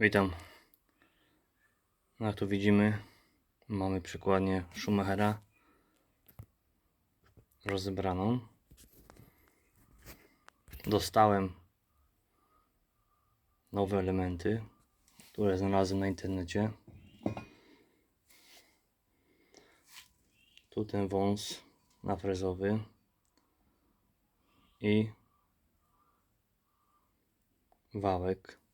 Witam. Jak tu widzimy, mamy przykładnię Schumachera rozebraną. Dostałem nowe elementy, które znalazłem na internecie. Tu ten wąs nafrezowy i wałek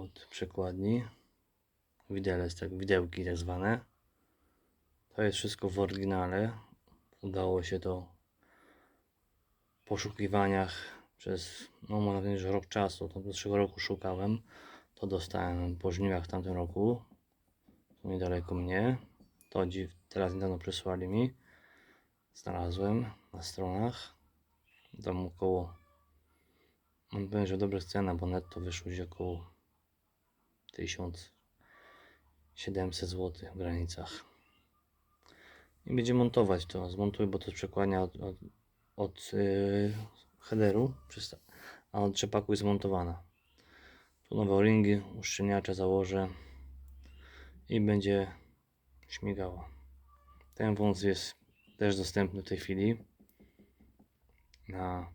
od przekładni. Widelec, tak, widełki tak zwane. To jest wszystko w oryginale. Udało się to w poszukiwaniach przez, no można powiedzieć, że rok czasu. To trzeciego roku szukałem. To dostałem po żniwach w tamtym roku. Tu niedaleko mnie. To dzi- teraz niedawno przysłali mi. Znalazłem na stronach. Tam około Mam powiem, że dobra cena, bo netto wyszło gdzieś około 1700 zł w granicach. I będzie montować to. Zmontuję, bo to jest przekładnia od, od, od yy, headeru, a od trzepaku jest zmontowana. Tu nowe ringi, uszczelniacze założę i będzie śmigało. Ten wąs jest też dostępny w tej chwili na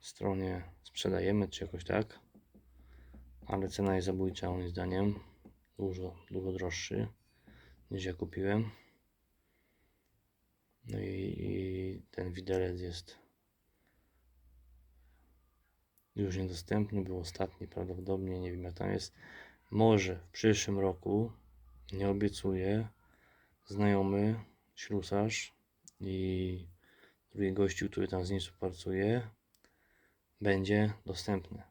stronie sprzedajemy, czy jakoś tak. Ale cena jest zabójcza moim zdaniem. Dużo, dużo droższy niż ja kupiłem. No i, i ten widelec jest już niedostępny. Był ostatni prawdopodobnie, nie wiem jak tam jest. Może w przyszłym roku, nie obiecuję, znajomy ślusarz i drugi gościu, który tam z nim współpracuje, będzie dostępny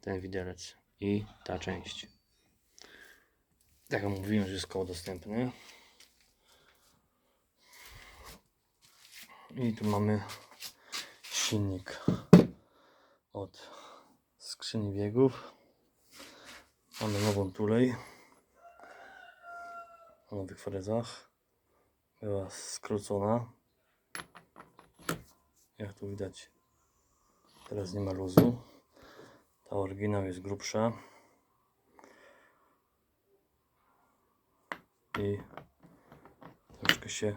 ten widelec i ta część. Tak jak mówiłem, że jest koło dostępny. I tu mamy silnik od skrzyni biegów. Mamy nową tulej o nowych frezach. Była skrócona. Jak tu widać, teraz nie ma luzu. Ta oryginał jest grubsza. I troszkę się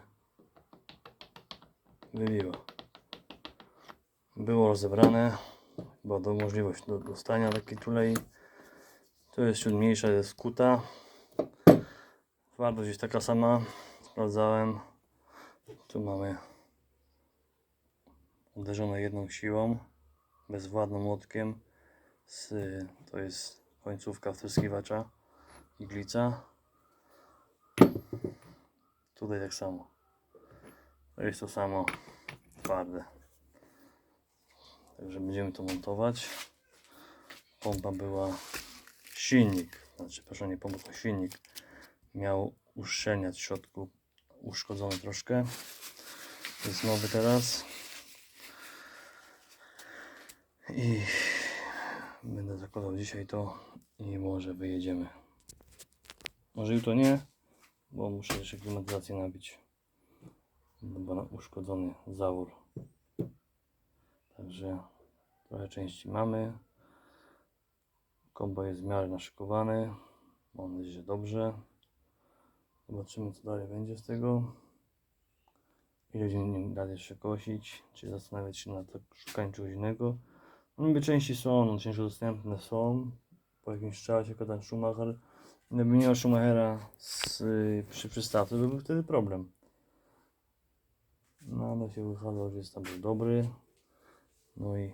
wybiła. Było rozebrane. Była do możliwość do dostania takiej tulei. To jest ciut mniejsza, jest skuta. Wartość jest taka sama. Sprawdzałem. Tu mamy uderzone jedną siłą, bezwładnym młotkiem. Z, to jest końcówka wtryskiwacza iglica. Tutaj tak samo. To jest to samo twarde. Także będziemy to montować. Pompa była silnik, znaczy proszę nie pompa, to silnik miał uszczelniać w środku uszkodzony troszkę. Jest nowy teraz. I będę zakładał dzisiaj to i może wyjedziemy. Może jutro nie, bo muszę jeszcze klimatyzację nabić. Bo na uszkodzony zawór. Także trochę części mamy. Kombo jest w miarę naszykowany. Mam nadzieję, że dobrze. Zobaczymy co dalej będzie z tego. Ile nim dalej jeszcze kosić. Czy zastanawiać się nad szukaniem czegoś innego. Niby części są, no, ciężko dostępne są. Po jakimś czasie, ten Schumacher. Gdyby nie miał Schumachera z, y, przy przystawce, to by był wtedy problem. No ale się wychadzało, że jest tam był dobry. No i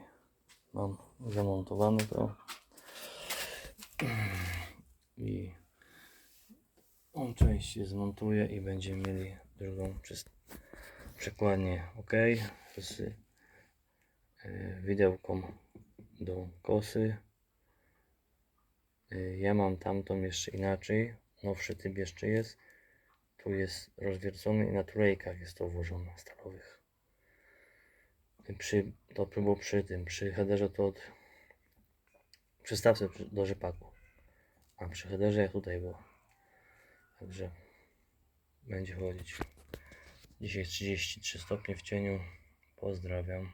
mam zamontowane to. I on część się zmontuje i będziemy mieli drugą przekładnię ok z y, widełką do kosy. Y, Ja mam tamtą jeszcze inaczej. Nowszy typ jeszcze jest. Tu jest rozwiercony i na tulejkach jest to włożone stalowych. Y, Przy, to było przy tym, przy headerze to od przystawce przy- do rzepaku. A przy headerze jak tutaj było. Także będzie chodzić. Dzisiaj jest 33 stopnie w cieniu. Pozdrawiam.